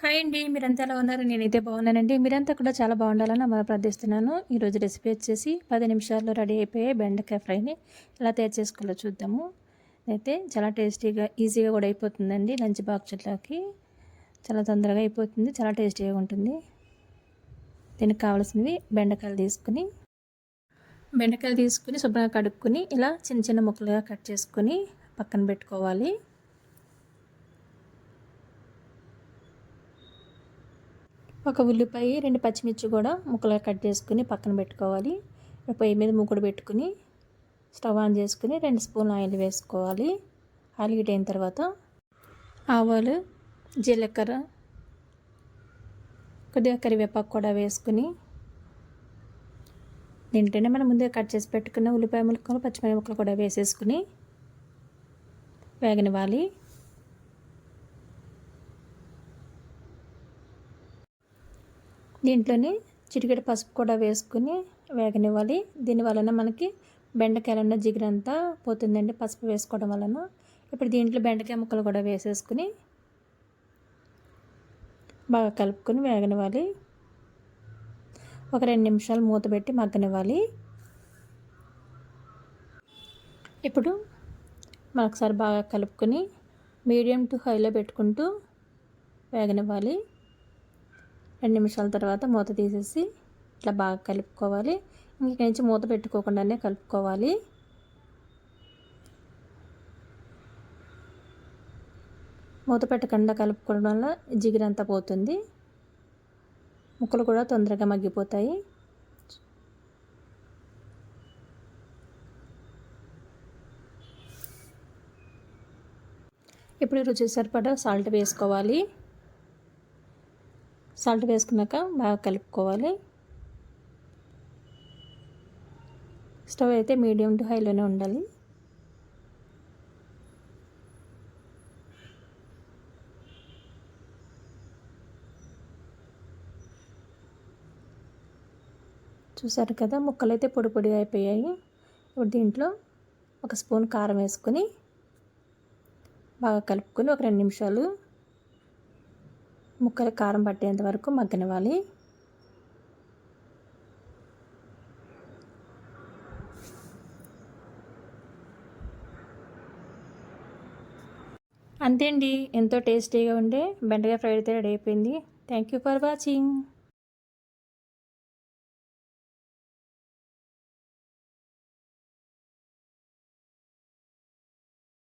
Hi అండి మీరంతా ఎలా ఉన్నారు? నేనైతే బాగున్నానండి. మీరంతా కూడా చాలా బాగుండాలని మనం ప్రార్థిస్తున్నాను. ఈరోజు రెసిపీ వచ్చేసి పది నిమిషాల్లో రెడీ అయిపోయే బెండకాయ ఫ్రైని ఎలా తయారు చేసుకోవాలో చూద్దాము. అయితే చాలా టేస్టీగా ఈజీగా కూడా అయిపోతుందండి లంచ్ బాక్స్లోకి. చాలా తొందరగా అయిపోతుంది చాలా టేస్టీగా ఉంటుంది. దీనికి కావాల్సినవి బెండకాయలు తీసుకుని బెండకాయలు తీసుకుని శుభ్రంగా కడుక్కొని ఇలా చిన్న చిన్న ముక్కలుగా కట్ చేసుకొని పక్కన పెట్టుకోవాలి. ఒక ఉల్లిపాయ రెండు పచ్చిమిర్చి కూడా ముక్కలుగా కట్ చేసుకుని పక్కన పెట్టుకోవాలి. పొయ్యి మీద ముగ్గుడు పెట్టుకుని స్టవ్ ఆన్ చేసుకుని రెండు స్పూన్లు ఆయిల్ వేసుకోవాలి. ఆయిల్ హీట్ అయిన తర్వాత ఆవాలు జీలకర్ర కొద్దిగా కరివేపాకు కూడా వేసుకుని దీంట్లోనే మనం ముందే కట్ చేసి పెట్టుకున్న ఉల్లిపాయ ముక్కలు పచ్చిమిరపకాయలు ముక్కలు కూడా వేసేసుకుని వేగనివ్వాలి. దీంట్లోని చిటికెడు పసుపు కూడా వేసుకుని వేగనివ్వాలి. దీని వలన మనకి బెండకాయలు జిగురంతా పోతుందండి పసుపు వేసుకోవడం వలన. ఇప్పుడు దీంట్లో బెండకాయ ముక్కలు కూడా వేసేసుకుని బాగా కలుపుకొని వేగనివ్వాలి. ఒక రెండు నిమిషాలు మూత పెట్టి మగ్గనివ్వాలి. ఇప్పుడు మరొకసారి బాగా కలుపుకొని మీడియం టు హైలో పెట్టుకుంటూ వేగనివ్వాలి. రెండు నిమిషాల తర్వాత మూత తీసేసి ఇట్లా బాగా కలుపుకోవాలి. ఇంక నుంచి మూత పెట్టుకోకుండానే కలుపుకోవాలి. మూత పెట్టకుండా కలుపుకోవడం వల్ల జిగిరంతా పోతుంది. ముక్కలు కూడా తొందరగా మగ్గిపోతాయి. ఇప్పుడు రుచి సరిపడా సాల్ట్ వేసుకోవాలి. సాల్ట్ వేసుకున్నాక బాగా కలుపుకోవాలి. స్టవ్ అయితే మీడియం టు హైలోనే ఉండాలి. చూసారు కదా ముక్కలు అయితే పొడి పొడిగా అయిపోయాయి. ఇప్పుడు దీంట్లో ఒక స్పూన్ కారం వేసుకొని బాగా కలుపుకొని ఒక రెండు నిమిషాలు ముక్కలు కారం పట్టేంత వరకు మగ్గనివ్వాలి. అంతే అండి ఎంతో టేస్టీగా ఉండే బెండకాయ ఫ్రై అయితే రెడీ అయిపోయింది. Thank you for watching